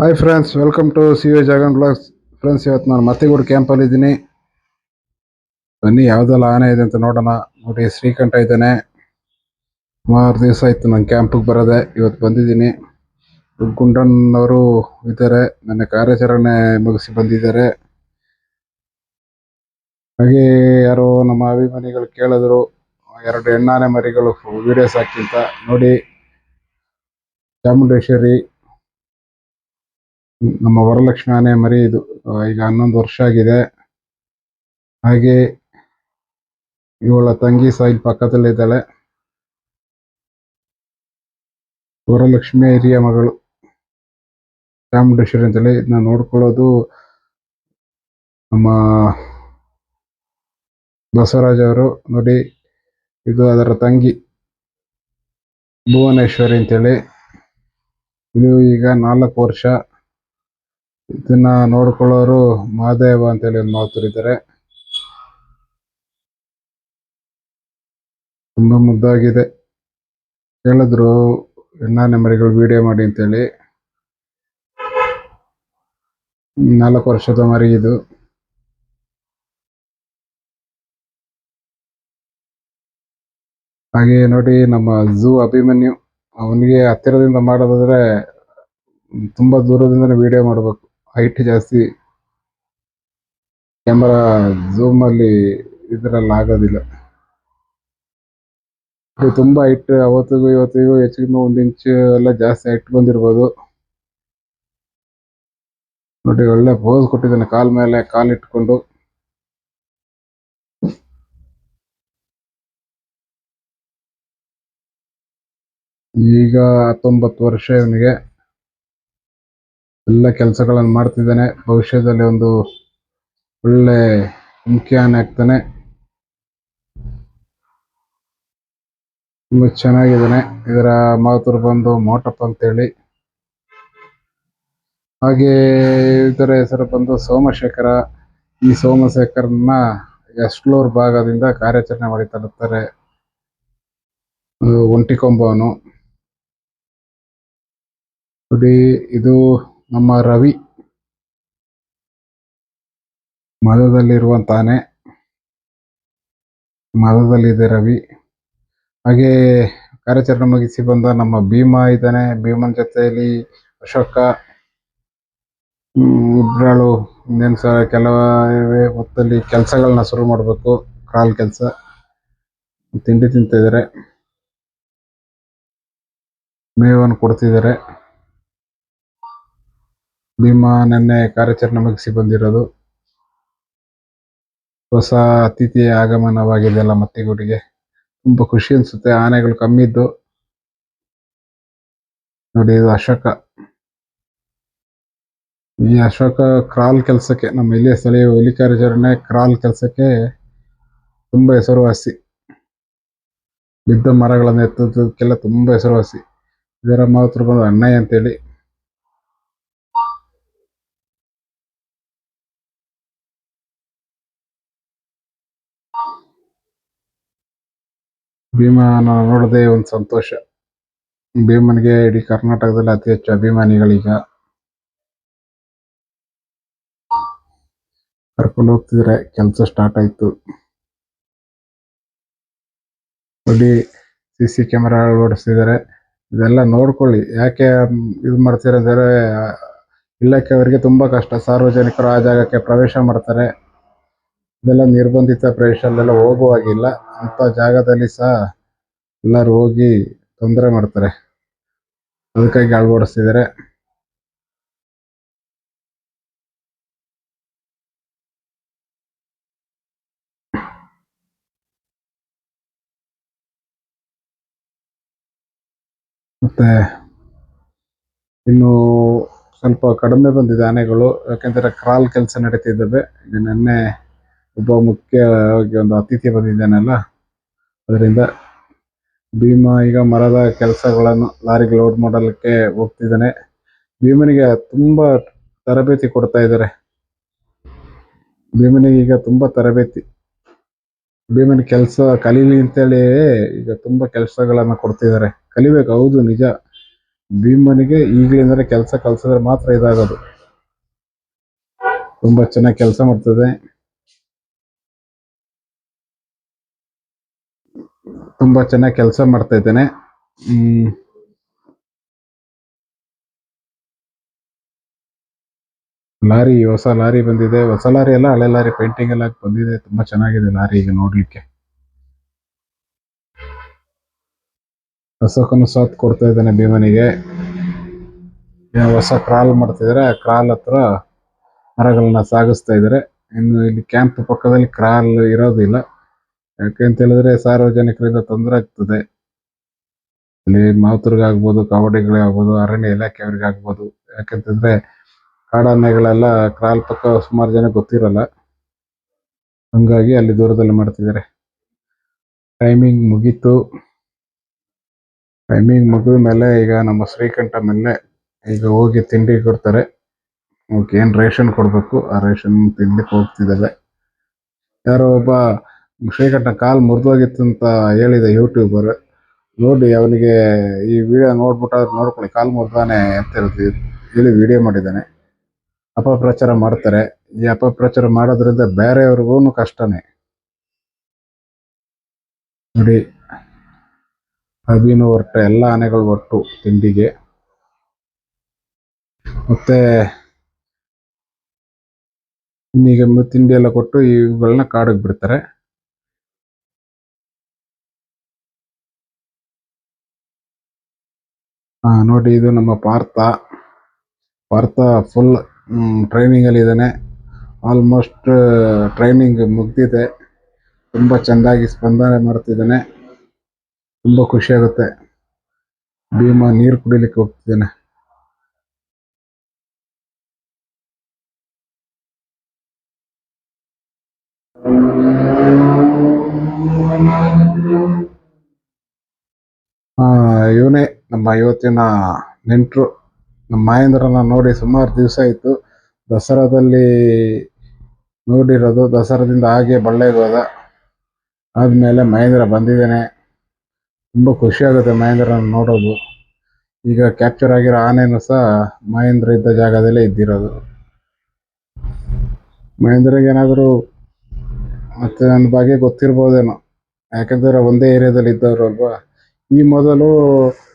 Hi friends welcome to C V Jagan blogs friends ಇವತ್ತು ನಾನು ಮತ್ತಿಗೂಡು ಕ್ಯಾಂಪಲ್ಲಿ ಇದ್ದೀನಿ. ಬನ್ನಿ, ಯಾವುದೆಲ್ಲ ಆನೆ ಇದೆ ಅಂತ ನೋಡೋಣ. ನೋಡಿ, ಶ್ರೀಕಂಠ ಇದ್ದಾನೆ. ಸುಮಾರು ದಿವಸ ಇತ್ತು ನಾನು ಕ್ಯಾಂಪಿಗೆ ಬರೋದೆ. ಇವತ್ತು ಬಂದಿದ್ದೀನಿ. ಗುಂಡಣ್ಣವರು ಇದ್ದಾರೆ. ನನ್ನ ಕಾರ್ಯಾಚರಣೆ ಮುಗಿಸಿ ಬಂದಿದ್ದಾರೆ. ಹಾಗೆ ಯಾರೋ ನಮ್ಮ ಅಭಿಮಾನಿಗಳು ಕೇಳಿದ್ರು. ಎರಡು ಹೆಣ್ಣಾನೆ ಮರಿಗಳು ವಿಡಿಯೋಸ್ ಹಾಕಿಂತ ನೋಡಿ, ಚಾಮುಂಡೇಶ್ವರಿ ನಮ್ಮ ವರಲಕ್ಷ್ಮಿ ಆನೆ ಮರಿ ಇದು. ಈಗ ಹನ್ನೊಂದು ವರ್ಷ ಆಗಿದೆ. ಹಾಗೆ ಇವಳ ತಂಗಿ ಸಹ ಇಲ್ಲಿ ಪಕ್ಕದಲ್ಲಿದ್ದಾಳೆ. ವರಲಕ್ಷ್ಮಿ ಹಿರಿಯ ಮಗಳು. ಚಾಮುಂಡೇಶ್ವರಿ ಅಂತೇಳಿ ಇದನ್ನ ನೋಡ್ಕೊಳ್ಳೋದು ನಮ್ಮ ಬಸವರಾಜ್ ಅವರು. ನೋಡಿ, ಇದು ಅದರ ತಂಗಿ ಭುವನೇಶ್ವರಿ ಅಂತೇಳಿ. ಇದು ಈಗ ನಾಲ್ಕು ವರ್ಷ. ಇದನ್ನ ನೋಡ್ಕೊಳ್ಳೋರು ಮಹಾದೇವ ಅಂತೇಳಿ ಒಂದು ಮಾತುರಿದ್ದಾರೆ ತುಂಬಾ ಮುದ್ದಾಗಿದೆ. ಹೇಳಿದ್ರು ಹೆಣ್ಣಾನೆ ಮರಿಗಳು ವಿಡಿಯೋ ಮಾಡಿ ಅಂತೇಳಿ. ನಾಲ್ಕು ವರ್ಷದ ಮರಿ ಇದು. ಹಾಗೆ ನೋಡಿ, ನಮ್ಮ ಝೂ ಅಭಿಮನ್ಯು, ಅವನಿಗೆ ಹತ್ತಿರದಿಂದ ಮಾಡೋದಾದ್ರೆ, ತುಂಬಾ ದೂರದಿಂದನೇ ವಿಡಿಯೋ ಮಾಡಬೇಕು. ಹೈಟ್ ಜಾಸ್ತಿ. ಕ್ಯಾಮರಾ ಅಲ್ಲಿ ಇದರಲ್ಲಿ ಆಗೋದಿಲ್ಲ. ಇದು ತುಂಬಾ ಹೈಟ್ ಅವತ್ತಿಗೂ ಇವತ್ತಿಗೂ ಹೆಚ್ಚು ಕಡಿಮೆ ಒಂದು ಇಂಚು ಎಲ್ಲ ಜಾಸ್ತಿ ಹೈಟ್ ಬಂದಿರ್ಬೋದು. ನೋಡಿ, ಒಳ್ಳೆ ಪೋಸ್ ಕೊಟ್ಟಿದ್ದಾನೆ. ಕಾಲ್ ಮೇಲೆ ಕಾಲ್ ಇಟ್ಕೊಂಡು. ಈಗ ಹತ್ತೊಂಬತ್ತು ವರ್ಷ ಇವನಿಗೆ. ಎಲ್ಲ ಕೆಲಸಗಳನ್ನು ಮಾಡ್ತಿದ್ದಾನೆ. ಭವಿಷ್ಯದಲ್ಲಿ ಒಂದು ಒಳ್ಳೆ ಮುಖ್ಯ ಆಗ್ತಾನೆ. ತುಂಬಾ ಚೆನ್ನಾಗಿದ್ದಾನೆ. ಇದರ ಮಾತೃ ಬಂದು ಮೋಟಪ್ಪ ಅಂತೇಳಿ. ಹಾಗೆ ಇದರ ಹೆಸರು ಬಂದು ಸೋಮಶೇಖರ. ಈ ಸೋಮಶೇಖರನ್ನ ಎಸ್ಲೂರ್ ಭಾಗದಿಂದ ಕಾರ್ಯಾಚರಣೆ ಮಾಡಿ ತರುತ್ತಾರೆ ಒಂಟಿಕೊಂಬವನು ನೋಡಿ, ಇದು ನಮ್ಮ ರವಿ ಮದದಲ್ಲಿರುವಂತಾನೆ. ಮದದಲ್ಲಿದೆ ರವಿ. ಹಾಗೆ ಕಾರ್ಯಾಚರಣೆ ಮುಗಿಸಿ ಬಂದ ನಮ್ಮ ಭೀಮ ಇದ್ದಾನೆ. ಭೀಮನ ಜೊತೆಯಲ್ಲಿ ಅಶೋಕ ಇಬ್ರಾಳು, ಇನ್ನೇನು ಸಹ ಕೆಲವೇ ಹೊತ್ತಲ್ಲಿ ಕೆಲಸಗಳನ್ನ ಶುರು ಮಾಡಬೇಕು. ಕಾಲ್ ಕೆಲಸ, ತಿಂಡಿ ತಿಂತಿದ್ದಾರೆ. ಮೇವನ್ನು ಕೊಡ್ತಿದ್ದಾರೆ. ಭೀಮಾ ನಿನ್ನೆ ಕಾರ್ಯಾಚರಣೆ ಮುಗಿಸಿ ಬಂದಿರೋದು. ಹೊಸ ಅತಿಥಿ ಆಗಮನವಾಗಿದೆಯಲ್ಲ ಮತ್ತಿಗೂಡಿಗೆ. ತುಂಬಾ ಖುಷಿ ಅನ್ಸುತ್ತೆ, ಆನೆಗಳು ಕಮ್ಮಿ ಇದ್ದು ನೋಡಿ ಇದು ಅಶೋಕ. ಈ ಅಶೋಕ ಕ್ರಾಲ್ ಕೆಲಸಕ್ಕೆ, ನಮ್ಮ ಇಲ್ಲಿಯ ಸ್ಥಳೀಯ ಹುಲಿ ಕಾರ್ಯಾಚರಣೆ ಕ್ರಾಲ್ ಕೆಲಸಕ್ಕೆ ತುಂಬಾ ಹೆಸರುವಾಸಿ. ಬಿದ್ದ ಮರಗಳನ್ನು ಎತ್ತೋದಕ್ಕೆಲ್ಲ ತುಂಬಾ ಹೆಸರುವಾಸಿ. ಇದರ ಮಾತ್ರ ಬಂದು ಅಣ್ಣಯ್ಯ ಅಂತೇಳಿ. ಭೀಮನ ನೋಡದೆ ಒಂದು ಸಂತೋಷ. ಭೀಮನಿಗೆ ಇಡೀ ಕರ್ನಾಟಕದಲ್ಲಿ ಅತಿ ಹೆಚ್ಚು ಅಭಿಮಾನಿಗಳೀಗ ಕರ್ಕೊಂಡು ಹೋಗ್ತಿದ್ರೆ. ಕೆಲಸ ಸ್ಟಾರ್ಟ್ ಆಯ್ತು. ನೋಡಿ ಸಿ ಸಿ ಕ್ಯಾಮೆರಾ ಅಳವಡಿಸಿದ್ದಾರೆ ಇದೆಲ್ಲ ನೋಡ್ಕೊಳ್ಳಿ. ಯಾಕೆ ಇದು ಮಾಡ್ತೀರ ಅಂದರೆ ಅವರಿಗೆ ತುಂಬಾ ಕಷ್ಟ. ಸಾರ್ವಜನಿಕರು ಆ ಜಾಗಕ್ಕೆ ಪ್ರವೇಶ ಮಾಡ್ತಾರೆ. ಇದೆಲ್ಲ ನಿರ್ಬಂಧಿತ ಪ್ರದೇಶದಲ್ಲೆಲ್ಲ ಹೋಗುವಾಗಿಲ್ಲ. ಅಂತ ಜಾಗದಲ್ಲಿ ಸಹ ಎಲ್ಲರೂ ಹೋಗಿ ತೊಂದರೆ ಮಾಡ್ತಾರೆ. ಅದಕ್ಕಾಗಿ ಅಳವಡಿಸ್ತಿದ್ದಾರೆ. ಮತ್ತೆ ಇನ್ನು ಸ್ವಲ್ಪ ಕಡಿಮೆ ಬಂದಿದೆ ಆನೆಗಳು. ಯಾಕೆಂದರೆ ಕ್ರಾಲ್ ಕೆಲಸ ನಡೀತಿದ್ದಾವೆ. ನಿನ್ನೆ ಒಬ್ಬ ಮುಖ್ಯವಾಗಿ ಒಂದು ಅತಿಥಿ ಬಂದಿದ್ದಾನಲ್ಲ. ಅದರಿಂದ ಭೀಮ ಈಗ ಮರದ ಕೆಲಸಗಳನ್ನು ಲಾರಿಗೆ ಲೋಡ್ ಮಾಡಲಿಕ್ಕೆ ಹೋಗ್ತಿದ್ದಾನೆ. ಭೀಮನಿಗೆ ತುಂಬಾ ತರಬೇತಿ ಕೊಡ್ತಾ ಇದ್ದಾರೆ. ಭೀಮನಿಗೆ ಈಗ ತುಂಬಾ ತರಬೇತಿ. ಭೀಮನ ಕೆಲಸ ಕಲೀಲಿ ಅಂತೇಳಿ ಈಗ ತುಂಬಾ ಕೆಲಸಗಳನ್ನು ಕೊಡ್ತಿದ್ದಾರೆ. ಕಲಿಬೇಕು, ಹೌದು, ನಿಜ. ಭೀಮನಿಗೆ ಈಗಲಿಂದಲೇ ಕೆಲಸ ಕಲ್ಸಿದ್ರೆ ಮಾತ್ರ ಇದಾಗೋದು. ತುಂಬಾ ಚೆನ್ನಾಗಿ ಕೆಲಸ ಮಾಡ್ತದೆ. ತುಂಬಾ ಚೆನ್ನಾಗಿ ಕೆಲಸ ಮಾಡ್ತಾ ಇದ್ದೇನೆ. ಲಾರಿ, ಹೊಸ ಲಾರಿ ಬಂದಿದೆ. ಹೊಸ ಲಾರಿ ಎಲ್ಲ ಹಳೆ ಲಾರಿ ಪೇಂಟಿಂಗ್ ಎಲ್ಲ ಬಂದಿದೆ. ತುಂಬಾ ಚೆನ್ನಾಗಿದೆ ಲಾರಿ ಈಗ ನೋಡ್ಲಿಕ್ಕೆ. ಅಶೋಕನು ಸಾತ್ ಕೊಡ್ತಾ ಇದ್ದಾನೆ ಭೀಮನಿಗೆ. ಹೊಸ ಕ್ರಾಲ್ ಮಾಡ್ತಿದ್ದಾರೆ. ಆ ಕ್ರಾಲ್ ಹತ್ರ ಮರಗಳನ್ನ ಸಾಗಿಸ್ತಾ ಇದ್ದಾರೆ. ಇನ್ನು ಇಲ್ಲಿ ಕ್ಯಾಂಪ್ ಪಕ್ಕದಲ್ಲಿ ಕ್ರಾಲ್ ಇರೋದಿಲ್ಲ. ಯಾಕೆಂತ ಹೇಳಿದ್ರೆ ಸಾರ್ವಜನಿಕರಿಂದ ತೊಂದರೆ ಆಗ್ತದೆ. ಇಲ್ಲಿ ಮಾವುತರಿಗಾಗ್ಬೋದು ಕಾವಡಿಗಳಿಗಾಗ್ಬೋದು ಅರಣ್ಯ ಇಲಾಖೆಯವ್ರಿಗಾಗ್ಬೋದು. ಯಾಕಂತಂದ್ರೆ ಕಾಡಾನೆಗಳೆಲ್ಲ ಕ್ರಾಲ್ ಪಕ್ಕ ಸುಮಾರು ಜನ ಗೊತ್ತಿರಲ್ಲ. ಹಂಗಾಗಿ ಅಲ್ಲಿ ದೂರದಲ್ಲಿ ಮಾಡ್ತಿದ್ದಾರೆ. ಟೈಮಿಂಗ್ ಮುಗೀತು. ಟೈಮಿಂಗ್ ಮುಗಿದ ಮೇಲೆ ಈಗ ನಮ್ಮ ಶ್ರೀಕಂಠ ಮೇಲೆ ಈಗ ಹೋಗಿ ತಿಂಡಿ ಕೊಡ್ತಾರೆ. ಅವಕ್ಕೆ ಏನ್ ರೇಷನ್ ಕೊಡಬೇಕು? ಆ ರೇಷನ್ ತಿನ್ಲಿಕ್ಕೆ ಹೋಗ್ತಿದ್ದಾವೆ ಯಾರೋ ಒಬ್ಬ ಶ್ರೀಕಂಠ ಕಾಲ್ ಮುರಿದೋಗಿತ್ತು ಅಂತ ಹೇಳಿದ ಯೂಟ್ಯೂಬರ್ ನೋಡಿ ಅವನಿಗೆ ಈ ವಿಡಿಯೋ ನೋಡ್ಬಿಟ್ಟು ನೋಡ್ಕೊಳ್ಳಿ, ಕಾಲ್ ಮುರಿದಾನೆ ಅಂತ ಹೇಳ್ತಿ ಹೇಳಿ ವಿಡಿಯೋ ಮಾಡಿದ್ದಾನೆ. ಅಪಪ್ರಚಾರ ಮಾಡ್ತಾರೆ. ಈ ಅಪಪ್ರಚಾರ ಮಾಡೋದ್ರಿಂದ ಬೇರೆಯವ್ರಿಗೂ ಕಷ್ಟನೇ. ನೋಡಿ ಅಭಿನೂ ಹೊರಟ ಎಲ್ಲ ಆನೆಗಳು ಒಟ್ಟು ತಿಂಡಿಗೆ. ಮತ್ತೆ ಇನ್ನೀಗ ತಿಂಡಿ ಎಲ್ಲ ಕೊಟ್ಟು ಇವುಗಳನ್ನ ಕಾಡಿಗೆ ಬಿಡ್ತಾರೆ. ಹಾ ನೋಡಿ, ಇದು ನಮ್ಮ ಪಾರ್ಥ. ಪಾರ್ಥ ಫುಲ್ ಟ್ರೈನಿಂಗ್ ಅಲ್ಲಿ ಇದ್ದಾನೆ. ಆಲ್ಮೋಸ್ಟ್ ಟ್ರೈನಿಂಗ್ ಮುಗ್ದಿದೆ. ತುಂಬಾ ಚೆನ್ನಾಗಿ ಸ್ಪಂದನೆ ಮಾಡ್ತಿದ್ದಾನೆ. ತುಂಬಾ ಖುಷಿ ಆಗುತ್ತೆ. ಭೀಮ ನೀರು ಕುಡಿಲಿಕ್ಕೆ ಹೋಗ್ತಿದ್ದಾನೆ. ಆ, ಇವನೇ ನಮ್ಮ ಇವತ್ತಿನ ನೆಂಟರು, ನಮ್ಮ ಮಹೇಂದ್ರನ ನೋಡಿ ಸುಮಾರು ದಿವಸ ಆಯಿತು. ದಸರಾದಲ್ಲಿ ನೋಡಿರೋದು, ದಸರಾದಿಂದ ಹಾಗೆ ಬಳ್ಳೆಗೆ ಹೋದ. ಆದ್ಮೇಲೆ ಮಹೇಂದ್ರ ಬಂದಿದ್ದೇನೆ. ತುಂಬಾ ಖುಷಿ ಆಗುತ್ತೆ ಮಹೇಂದ್ರನ ನೋಡೋದು. ಈಗ ಕ್ಯಾಪ್ಚರ್ ಆಗಿರೋ ಆನೆನೂ ಸಹ ಮಹೇಂದ್ರ ಇದ್ದ ಜಾಗದಲ್ಲೇ ಇದ್ದಿರೋದು. ಮಹೇಂದ್ರಗೆ ಏನಾದರೂ ಮತ್ತೆ ನನ್ನ ಬಗ್ಗೆ ಗೊತ್ತಿರ್ಬೋದೇನೋ. ಯಾಕಂದ್ರೆ ಒಂದೇ ಏರಿಯಾದಲ್ಲಿ ಇದ್ದವ್ರು ಅಲ್ವಾ? ಈ ಮೊದಲು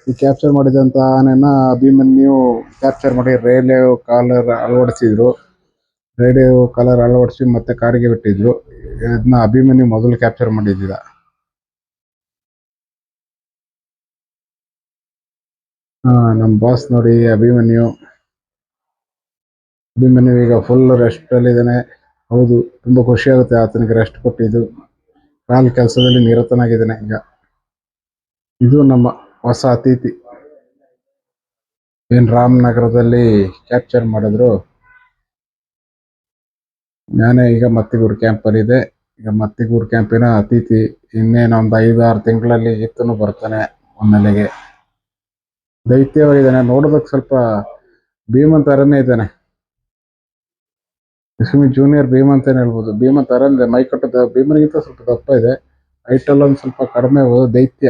ಈ ಕ್ಯಾಪ್ಚರ್ ಮಾಡಿದಂತ ಆನೆನ ಅಭಿಮನ್ಯು ಕ್ಯಾಪ್ಚರ್ ಮಾಡಿ ರೇಡಿಯೋ ಕಾಲರ್ ಅಳವಡಿಸಿದ್ರು. ರೇಡಿಯೋ ಕಾಲರ್ ಅಳವಡಿಸಿ ಮತ್ತೆ ಕಾರಿಗೆ ಬಿಟ್ಟಿದ್ರು. ಇದನ್ನ ಅಭಿಮನ್ಯು ಮೊದಲು ಕ್ಯಾಪ್ಚರ್ ಮಾಡಿದ್ದೀರ? ಹಾ ನಮ್ಮ ಬಾಸ್ ನೋಡಿ ಅಭಿಮನ್ಯು ಅಭಿಮನ್ಯು ಈಗ ಫುಲ್ ರೆಸ್ಟ್ ಅಲ್ಲಿ ಇದ್ದಾನೆ. ಹೌದು, ತುಂಬಾ ಖುಷಿ ಆಗುತ್ತೆ ಆತನಿಗೆ ರೆಸ್ಟ್ ಕೊಟ್ಟಿದ್ದು. ಕಾಲ್ ಕೆಲಸದಲ್ಲಿ ನಿರತನಾಗಿದ್ದಾನೆ ಈಗ. ಇದು ನಮ್ಮ ಹೊಸ ಅತಿಥಿ ಏನ್ ರಾಮನಗರದಲ್ಲಿ ಕ್ಯಾಪ್ಚರ್ ಮಾಡಿದ್ರು? ನಾನೇ ಈಗ ಮತ್ತಿಗೂರು ಕ್ಯಾಂಪಲ್ಲಿ ಇದೆ ಈಗ ಮತ್ತಿಗೂರು ಕ್ಯಾಂಪಿನ ಅತಿಥಿ ಇನ್ನೇನು ಒಂದು ಐದಾರು ತಿಂಗಳಲ್ಲಿ ಇತ್ತುನು ಬರ್ತಾನೆ ಒಮ್ಮೆಲೆಗೆ. ದೈತ್ಯವಾಗಿದ್ದಾನೆ ನೋಡೋದಕ್ಕೆ ಸ್ವಲ್ಪ ಭೀಮನ್ ತರನೇ ಇದ್ದಾನೆ. ಲಕ್ಷ್ಮಿ ಜೂನಿಯರ್ ಭೀಮ್ ಅಂತಾನೆ ಹೇಳ್ಬೋದು? ಭೀಮನ್ ಅಂದ್ರೆ ಮೈ ಕಟ್ಟದ ಭೀಮನಿಗಿಂತ ಸ್ವಲ್ಪ ದಪ್ಪ ಇದೆ. ಐಟಲ್ ಒಂದು ಸ್ವಲ್ಪ ಕಡಿಮೆ ದೈತ್ಯ.